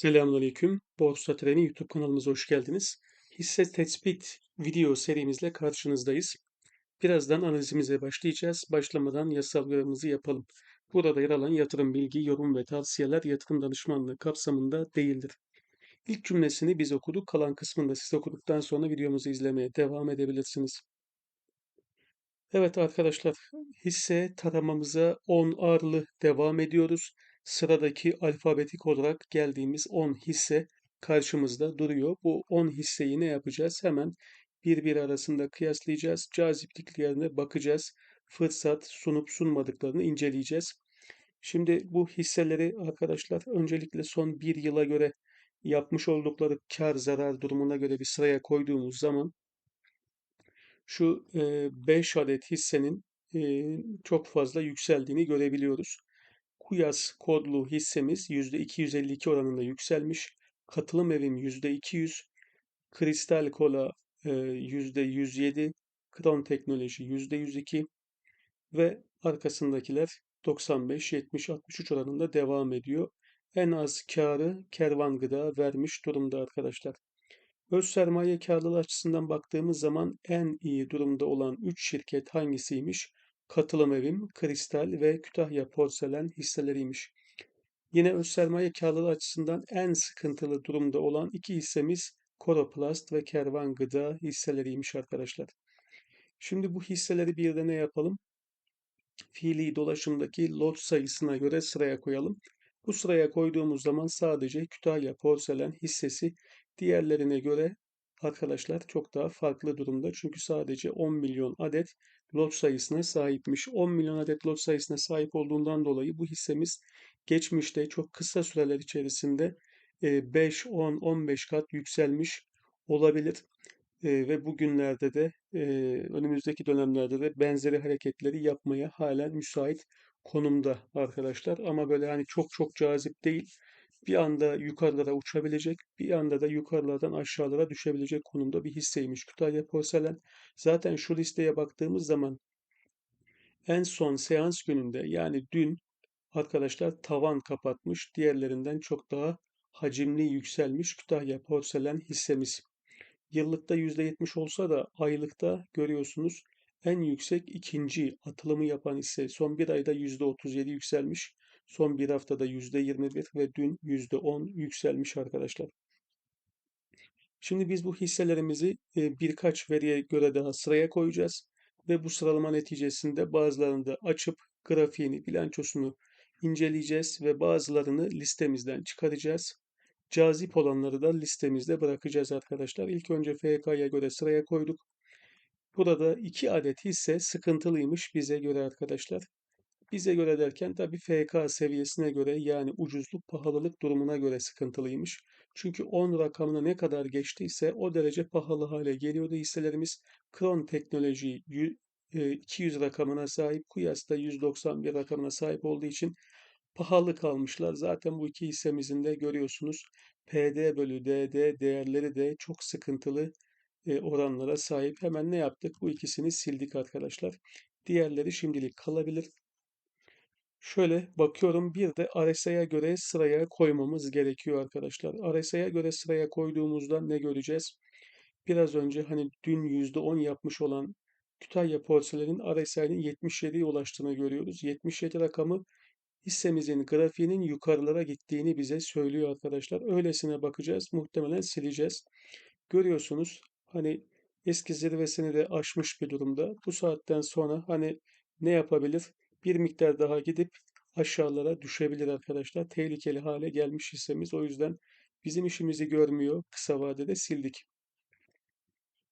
Selamünaleyküm. Borsa Treni YouTube kanalımıza hoş geldiniz. Hisse tespit video serimizle karşınızdayız. Birazdan analizimize başlayacağız. Başlamadan yasal görevimizi yapalım. Burada yer alan yatırım bilgi, yorum ve tavsiyeler yatırım danışmanlığı kapsamında değildir. İlk cümlesini biz okuduk. Kalan kısmını da siz okuduktan sonra videomuzu izlemeye devam edebilirsiniz. Evet arkadaşlar, hisse taramamıza 10 ağırlı devam ediyoruz. Sıradaki alfabetik olarak geldiğimiz 10 hisse karşımızda duruyor. Bu 10 hisseyi ne yapacağız? Hemen birbiri arasında kıyaslayacağız. Cazipliklerine bakacağız. Fırsat sunup sunmadıklarını inceleyeceğiz. Şimdi bu hisseleri arkadaşlar öncelikle son bir yıla göre yapmış oldukları kar zarar durumuna göre bir sıraya koyduğumuz zaman şu 5 adet hissenin çok fazla yükseldiğini görebiliyoruz. Kuyas kodlu hissemiz %252 oranında yükselmiş. Katılım evim %200, Kristal Kola %107, Kron Teknoloji %102 ve arkasındakiler 95, 70, 63 oranında devam ediyor. En az karı Kervan Gıda vermiş durumda arkadaşlar. Öz sermaye karlılığı açısından baktığımız zaman en iyi durumda olan 3 şirket hangisiymiş? Katılım Evim, Kristal ve Kütahya Porselen hisseleriymiş. Yine öz sermaye karlılığı açısından en sıkıntılı durumda olan iki hissemiz Koroplast ve Kervan Gıda hisseleriymiş arkadaşlar. Şimdi bu hisseleri bir de ne yapalım? Fiili dolaşımdaki lot sayısına göre sıraya koyalım. Bu sıraya koyduğumuz zaman sadece Kütahya Porselen hissesi diğerlerine göre arkadaşlar çok daha farklı durumda. Çünkü sadece 10 milyon adet lot sayısına sahipmiş. 10 milyon adet lot sayısına sahip olduğundan dolayı bu hissemiz geçmişte çok kısa süreler içerisinde 5, 10, 15 kat yükselmiş olabilir. ve bugünlerde de önümüzdeki dönemlerde de benzeri hareketleri yapmaya halen müsait konumda arkadaşlar. Ama böyle hani çok çok cazip değil. Bir anda yukarılara uçabilecek, bir anda da yukarılardan aşağılara düşebilecek konumda bir hisseymiş Kütahya Porselen. Zaten şu listeye baktığımız zaman en son seans gününde yani dün arkadaşlar tavan kapatmış. Diğerlerinden çok daha hacimli yükselmiş Kütahya Porselen hissemiz. Yıllıkta %70 olsa da aylıkta görüyorsunuz en yüksek ikinci atılımı yapan hisse son bir ayda %37 yükselmiş. Son bir haftada %21 ve dün %10 yükselmiş arkadaşlar. Şimdi biz bu hisselerimizi birkaç veriye göre daha sıraya koyacağız ve bu sıralama neticesinde bazılarını da açıp grafiğini, bilançosunu inceleyeceğiz ve bazılarını listemizden çıkaracağız. Cazip olanları da listemizde bırakacağız arkadaşlar. İlk önce FK'ya göre sıraya koyduk. Burada iki adet hisse sıkıntılıymış bize göre arkadaşlar. Bize göre derken tabi FK seviyesine göre yani ucuzluk pahalılık durumuna göre sıkıntılıymış. Çünkü 10 rakamına ne kadar geçtiyse o derece pahalı hale geliyordu hisselerimiz. Kron Teknoloji 200 e, rakamına sahip, Kuyas da 191 rakamına sahip olduğu için pahalı kalmışlar. Zaten bu iki hissemizin de görüyorsunuz PD bölü DD değerleri de çok sıkıntılı e, oranlara sahip. Hemen ne yaptık? Bu ikisini sildik arkadaşlar. Diğerleri şimdilik kalabilir. Şöyle bakıyorum bir de RSI'ye göre sıraya koymamız gerekiyor arkadaşlar. RSI'ye göre sıraya koyduğumuzda ne göreceğiz? Biraz önce hani dün %10 yapmış olan Kütahya Porselen'in RSI'nin 77'ye ulaştığını görüyoruz. 77 rakamı hissemizin grafiğinin yukarılara gittiğini bize söylüyor arkadaşlar. Öylesine bakacağız. Muhtemelen sileceğiz. Görüyorsunuz hani eski zirvesini de aşmış bir durumda. Bu saatten sonra hani ne yapabilir? Bir miktar daha gidip aşağılara düşebilir arkadaşlar. Tehlikeli hale gelmiş hissemiz. O yüzden bizim işimizi görmüyor. Kısa vadede sildik.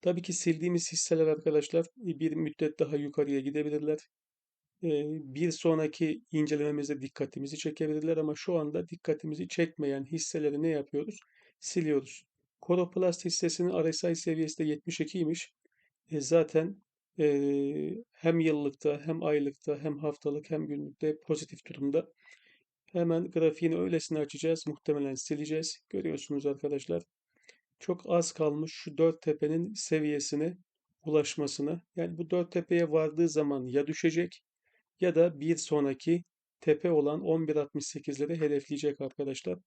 Tabii ki sildiğimiz hisseler arkadaşlar bir müddet daha yukarıya gidebilirler. Bir sonraki incelememizde dikkatimizi çekebilirler ama şu anda dikkatimizi çekmeyen hisseleri ne yapıyoruz? Siliyoruz. Koroplast hissesinin RSI seviyesi de 72'ymiş. E zaten e, hem yıllıkta hem aylıkta hem haftalık hem günlükte pozitif durumda. Hemen grafiğini öylesine açacağız. Muhtemelen sileceğiz. Görüyorsunuz arkadaşlar. Çok az kalmış şu dört tepenin seviyesine ulaşmasına. Yani bu dört tepeye vardığı zaman ya düşecek ya da bir sonraki tepe olan 11.68'leri hedefleyecek arkadaşlar.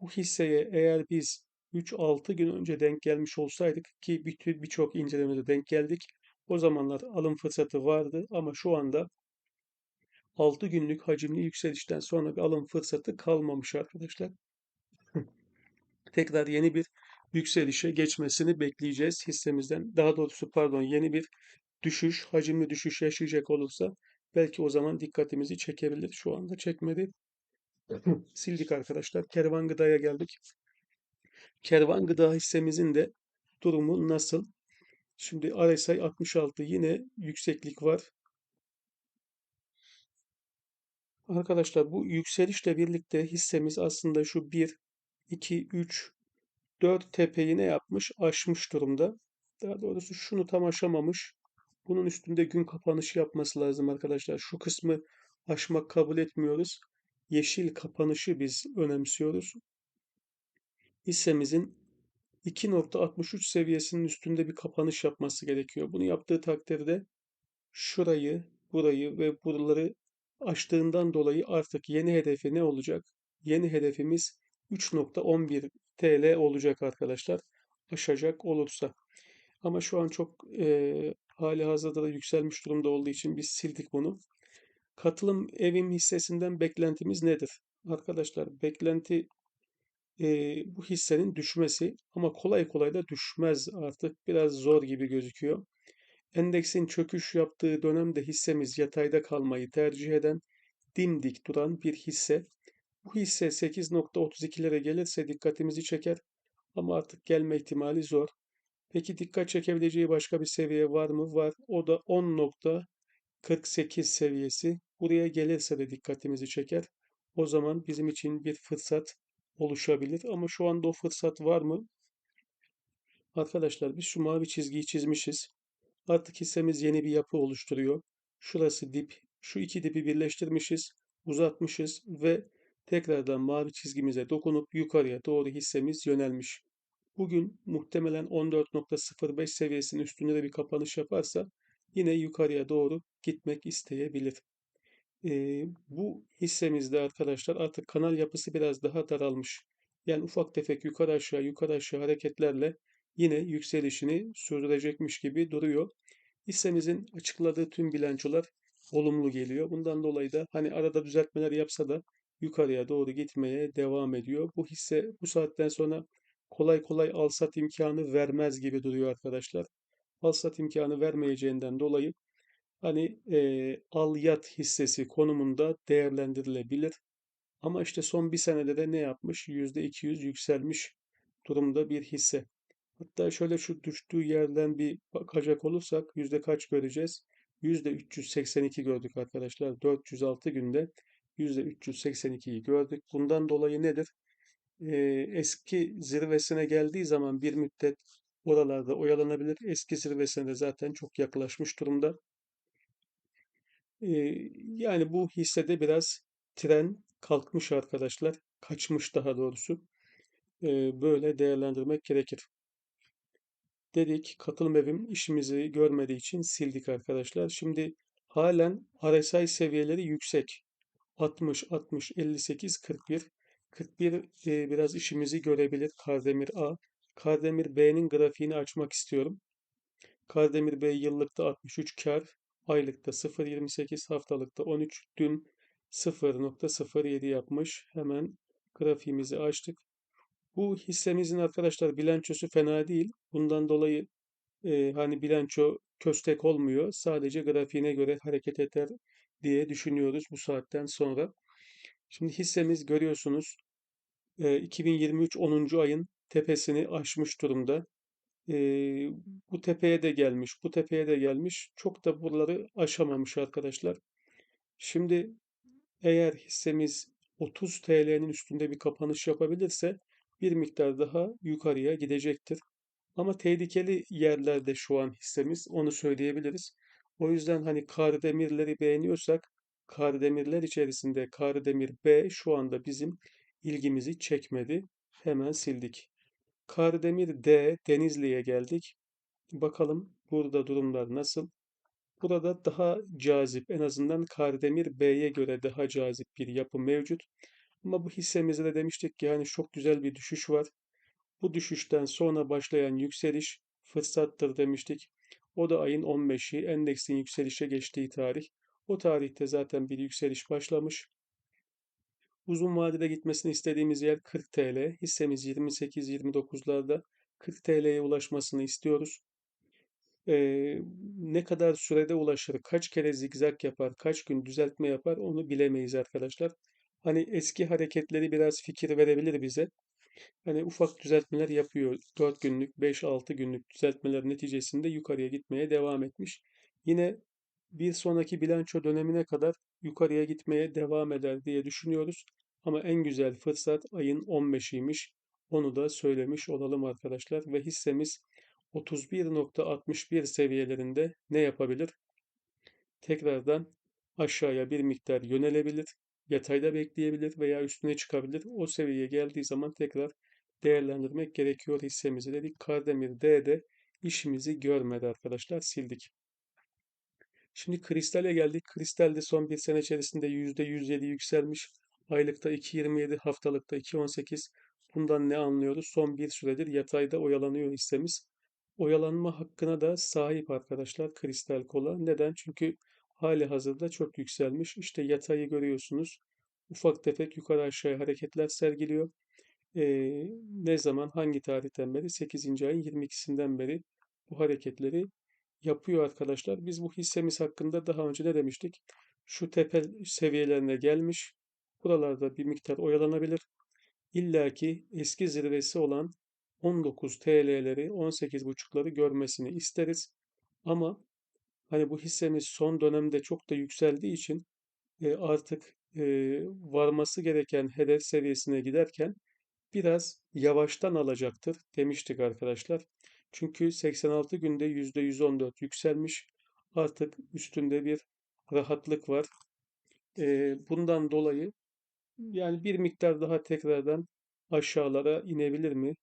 Bu hisseye eğer biz 3-6 gün önce denk gelmiş olsaydık ki birçok incelemede denk geldik. O zamanlar alım fırsatı vardı ama şu anda 6 günlük hacimli yükselişten sonra bir alım fırsatı kalmamış arkadaşlar. Tekrar yeni bir yükselişe geçmesini bekleyeceğiz hissemizden. Daha doğrusu pardon yeni bir düşüş, hacimli düşüş yaşayacak olursa belki o zaman dikkatimizi çekebilir. Şu anda çekmedi. Sildik arkadaşlar. Kervan Gıda'ya geldik. Kervan Gıda hissemizin de durumu nasıl? Şimdi RSI 66 yine yükseklik var. Arkadaşlar bu yükselişle birlikte hissemiz aslında şu 1, 2, 3, 4 tepeyi ne yapmış? Aşmış durumda. Daha doğrusu şunu tam aşamamış. Bunun üstünde gün kapanışı yapması lazım arkadaşlar. Şu kısmı aşmak kabul etmiyoruz. Yeşil kapanışı biz önemsiyoruz. Hissemizin 2.63 seviyesinin üstünde bir kapanış yapması gerekiyor. Bunu yaptığı takdirde şurayı, burayı ve buraları aştığından dolayı artık yeni hedefi ne olacak? Yeni hedefimiz 3.11 TL olacak arkadaşlar. Aşacak olursa. Ama şu an çok e, hali hazırda da yükselmiş durumda olduğu için biz sildik bunu. Katılım evim hissesinden beklentimiz nedir? Arkadaşlar beklenti e, bu hissenin düşmesi ama kolay kolay da düşmez artık. Biraz zor gibi gözüküyor. Endeksin çöküş yaptığı dönemde hissemiz yatayda kalmayı tercih eden, dimdik duran bir hisse. Bu hisse 8.32'lere gelirse dikkatimizi çeker ama artık gelme ihtimali zor. Peki dikkat çekebileceği başka bir seviye var mı? Var. O da 10.48 seviyesi. Buraya gelirse de dikkatimizi çeker. O zaman bizim için bir fırsat oluşabilir. Ama şu anda o fırsat var mı? Arkadaşlar biz şu mavi çizgiyi çizmişiz. Artık hissemiz yeni bir yapı oluşturuyor. Şurası dip. Şu iki dipi birleştirmişiz, uzatmışız ve tekrardan mavi çizgimize dokunup yukarıya doğru hissemiz yönelmiş. Bugün muhtemelen 14.05 seviyesinin üstünde de bir kapanış yaparsa yine yukarıya doğru gitmek isteyebilir. Ee, bu hissemizde arkadaşlar artık kanal yapısı biraz daha daralmış. Yani ufak tefek yukarı aşağı yukarı aşağı hareketlerle yine yükselişini sürdürecekmiş gibi duruyor. Hissemizin açıkladığı tüm bilançolar olumlu geliyor. Bundan dolayı da hani arada düzeltmeler yapsa da yukarıya doğru gitmeye devam ediyor. Bu hisse bu saatten sonra kolay kolay alsat imkanı vermez gibi duruyor arkadaşlar. Alsat imkanı vermeyeceğinden dolayı hani e, al yat hissesi konumunda değerlendirilebilir. Ama işte son bir senede de ne yapmış? %200 yükselmiş durumda bir hisse. Hatta şöyle şu düştüğü yerden bir bakacak olursak yüzde kaç göreceğiz? Yüzde 382 gördük arkadaşlar. 406 günde yüzde 382'yi gördük. Bundan dolayı nedir? Ee, eski zirvesine geldiği zaman bir müddet oralarda oyalanabilir. Eski zirvesine de zaten çok yaklaşmış durumda. Yani bu hissede biraz tren kalkmış arkadaşlar. Kaçmış daha doğrusu. Böyle değerlendirmek gerekir dedik. Katılım evim işimizi görmediği için sildik arkadaşlar. Şimdi halen RSI seviyeleri yüksek. 60, 60, 58, 41. 41 e, biraz işimizi görebilir Kardemir A. Kardemir B'nin grafiğini açmak istiyorum. Kardemir B yıllıkta 63 kar, aylıkta 0.28, haftalıkta 13, dün 0.07 yapmış. Hemen grafiğimizi açtık. Bu hissemizin arkadaşlar bilançosu fena değil. Bundan dolayı e, hani bilanço köstek olmuyor. Sadece grafiğine göre hareket eder diye düşünüyoruz bu saatten sonra. Şimdi hissemiz görüyorsunuz e, 2023 10. ayın tepesini aşmış durumda. E, bu tepeye de gelmiş, bu tepeye de gelmiş. Çok da buraları aşamamış arkadaşlar. Şimdi eğer hissemiz 30 TL'nin üstünde bir kapanış yapabilirse bir miktar daha yukarıya gidecektir. Ama tehlikeli yerlerde şu an hissemiz onu söyleyebiliriz. O yüzden hani Kardemirleri beğeniyorsak Kardemirler içerisinde Kardemir B şu anda bizim ilgimizi çekmedi. Hemen sildik. Kardemir D Denizli'ye geldik. Bakalım burada durumlar nasıl? Burada daha cazip en azından Kardemir B'ye göre daha cazip bir yapı mevcut. Ama bu hissemizde de demiştik ki hani çok güzel bir düşüş var. Bu düşüşten sonra başlayan yükseliş fırsattır demiştik. O da ayın 15'i endeksin yükselişe geçtiği tarih. O tarihte zaten bir yükseliş başlamış. Uzun vadede gitmesini istediğimiz yer 40 TL. Hissemiz 28-29'larda 40 TL'ye ulaşmasını istiyoruz. Ee, ne kadar sürede ulaşır, kaç kere zigzag yapar, kaç gün düzeltme yapar onu bilemeyiz arkadaşlar. Hani eski hareketleri biraz fikir verebilir bize. Hani ufak düzeltmeler yapıyor. 4 günlük, 5-6 günlük düzeltmeler neticesinde yukarıya gitmeye devam etmiş. Yine bir sonraki bilanço dönemine kadar yukarıya gitmeye devam eder diye düşünüyoruz. Ama en güzel fırsat ayın 15'iymiş. Onu da söylemiş olalım arkadaşlar ve hissemiz 31.61 seviyelerinde ne yapabilir? Tekrardan aşağıya bir miktar yönelebilir, yatayda bekleyebilir veya üstüne çıkabilir. O seviyeye geldiği zaman tekrar değerlendirmek gerekiyor hissemizi dedik. Kardemir D'de işimizi görmedi arkadaşlar sildik. Şimdi kristale geldik. Kristal de son bir sene içerisinde %107 yükselmiş. Aylıkta 2.27, haftalıkta 2.18. Bundan ne anlıyoruz? Son bir süredir yatayda oyalanıyor hissemiz. Oyalanma hakkına da sahip arkadaşlar kristal kola. Neden? Çünkü hali hazırda çok yükselmiş. İşte yatayı görüyorsunuz. Ufak tefek yukarı aşağı hareketler sergiliyor. Ee, ne zaman, hangi tarihten beri? 8. ayın 22'sinden beri bu hareketleri yapıyor arkadaşlar. Biz bu hissemiz hakkında daha önce ne demiştik? Şu tepe seviyelerine gelmiş. Buralarda bir miktar oyalanabilir. İlla ki eski zirvesi olan 19 TL'leri, 18,5'ları görmesini isteriz. Ama hani bu hissemiz son dönemde çok da yükseldiği için e, artık e, varması gereken hedef seviyesine giderken biraz yavaştan alacaktır demiştik arkadaşlar. Çünkü 86 günde %114 yükselmiş. Artık üstünde bir rahatlık var. Bundan dolayı yani bir miktar daha tekrardan aşağılara inebilir mi?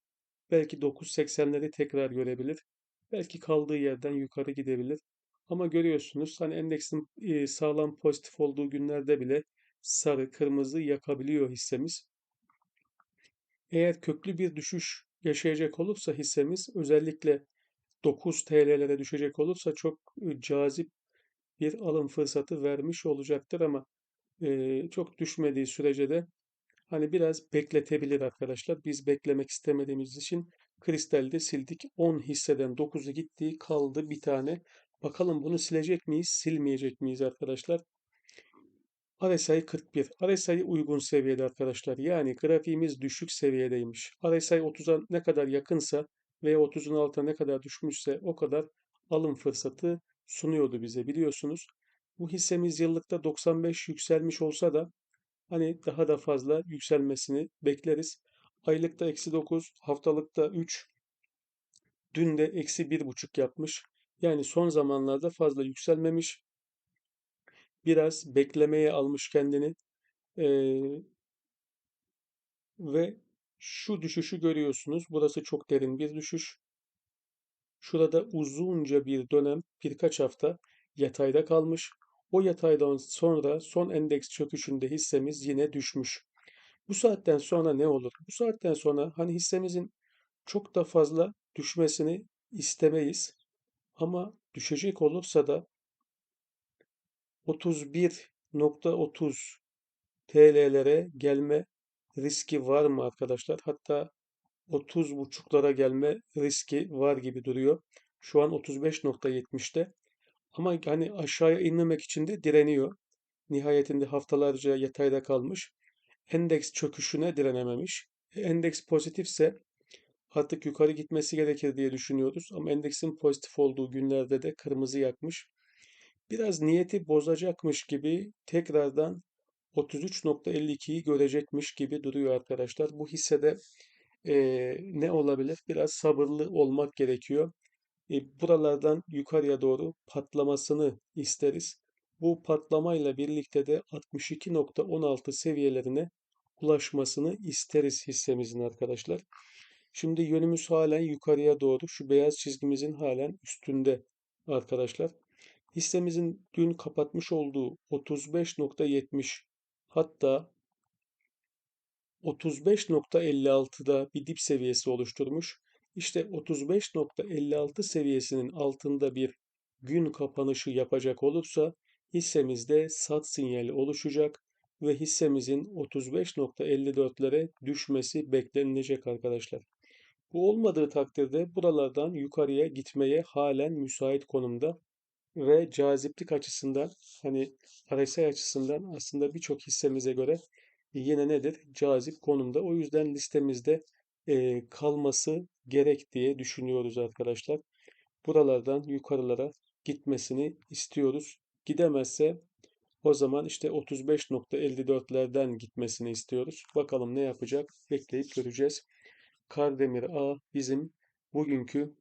Belki 9.80'leri tekrar görebilir. Belki kaldığı yerden yukarı gidebilir. Ama görüyorsunuz hani endeksin sağlam pozitif olduğu günlerde bile sarı, kırmızı yakabiliyor hissemiz. Eğer köklü bir düşüş yaşayacak olursa hissemiz özellikle 9 TL'lere düşecek olursa çok e, cazip bir alım fırsatı vermiş olacaktır ama e, çok düşmediği sürece de hani biraz bekletebilir arkadaşlar. Biz beklemek istemediğimiz için kristalde sildik. 10 hisseden 9'u gitti kaldı bir tane. Bakalım bunu silecek miyiz silmeyecek miyiz arkadaşlar? RSI 41. RSI uygun seviyede arkadaşlar. Yani grafiğimiz düşük seviyedeymiş. RSI 30'a ne kadar yakınsa ve 30'un altına ne kadar düşmüşse o kadar alım fırsatı sunuyordu bize biliyorsunuz. Bu hissemiz yıllıkta 95 yükselmiş olsa da hani daha da fazla yükselmesini bekleriz. Aylıkta eksi 9, haftalıkta 3, dün de eksi 1,5 yapmış. Yani son zamanlarda fazla yükselmemiş. Biraz beklemeye almış kendini. Ee, ve şu düşüşü görüyorsunuz. Burası çok derin bir düşüş. Şurada uzunca bir dönem, birkaç hafta yatayda kalmış. O yataydan sonra son endeks çöküşünde hissemiz yine düşmüş. Bu saatten sonra ne olur? Bu saatten sonra hani hissemizin çok da fazla düşmesini istemeyiz. Ama düşecek olursa da 31.30 TL'lere gelme riski var mı arkadaşlar? Hatta 30 buçuklara gelme riski var gibi duruyor. Şu an 35.70'te. Ama hani aşağıya inmemek için de direniyor. Nihayetinde haftalarca yatayda kalmış. Endeks çöküşüne direnememiş. E, endeks pozitifse artık yukarı gitmesi gerekir diye düşünüyoruz. Ama endeksin pozitif olduğu günlerde de kırmızı yakmış. Biraz niyeti bozacakmış gibi tekrardan 33.52'yi görecekmiş gibi duruyor arkadaşlar. Bu hissede e, ne olabilir? Biraz sabırlı olmak gerekiyor. E, buralardan yukarıya doğru patlamasını isteriz. Bu patlamayla birlikte de 62.16 seviyelerine ulaşmasını isteriz hissemizin arkadaşlar. Şimdi yönümüz halen yukarıya doğru. Şu beyaz çizgimizin halen üstünde arkadaşlar. Hissemizin dün kapatmış olduğu 35.70 hatta 35.56'da bir dip seviyesi oluşturmuş. İşte 35.56 seviyesinin altında bir gün kapanışı yapacak olursa hissemizde sat sinyali oluşacak ve hissemizin 35.54'lere düşmesi beklenilecek arkadaşlar. Bu olmadığı takdirde buralardan yukarıya gitmeye halen müsait konumda ve caziplik açısından hani RSI açısından aslında birçok hissemize göre yine nedir? Cazip konumda. O yüzden listemizde e, kalması gerek diye düşünüyoruz arkadaşlar. Buralardan yukarılara gitmesini istiyoruz. Gidemezse o zaman işte 35.54'lerden gitmesini istiyoruz. Bakalım ne yapacak? Bekleyip göreceğiz. Kardemir A bizim bugünkü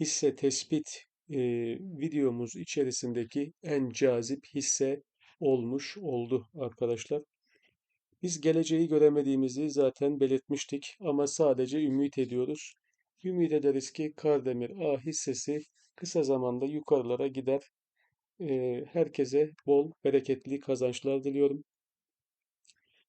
hisse tespit e, videomuz içerisindeki en cazip hisse olmuş oldu arkadaşlar. Biz geleceği göremediğimizi zaten belirtmiştik ama sadece ümit ediyoruz. Ümit ederiz ki Kardemir A hissesi kısa zamanda yukarılara gider. E, herkese bol, bereketli kazançlar diliyorum.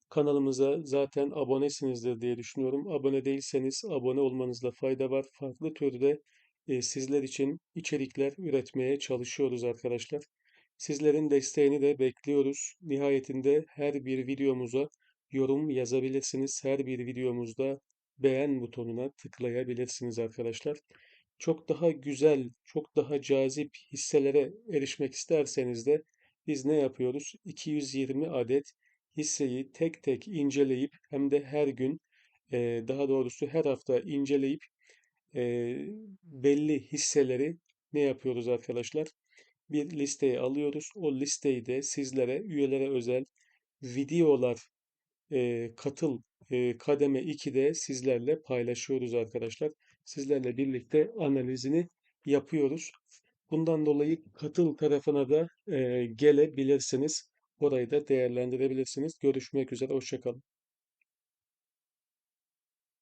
Kanalımıza zaten abonesinizdir diye düşünüyorum. Abone değilseniz abone olmanızda fayda var. Farklı türde sizler için içerikler üretmeye çalışıyoruz arkadaşlar. Sizlerin desteğini de bekliyoruz. Nihayetinde her bir videomuza yorum yazabilirsiniz. Her bir videomuzda beğen butonuna tıklayabilirsiniz arkadaşlar. Çok daha güzel, çok daha cazip hisselere erişmek isterseniz de biz ne yapıyoruz? 220 adet hisseyi tek tek inceleyip hem de her gün daha doğrusu her hafta inceleyip e, belli hisseleri ne yapıyoruz arkadaşlar? Bir listeye alıyoruz. O listeyi de sizlere üyelere özel videolar e, katıl e, kademe 2'de sizlerle paylaşıyoruz arkadaşlar. Sizlerle birlikte analizini yapıyoruz. Bundan dolayı katıl tarafına da e, gelebilirsiniz. Orayı da değerlendirebilirsiniz. Görüşmek üzere. Hoşçakalın.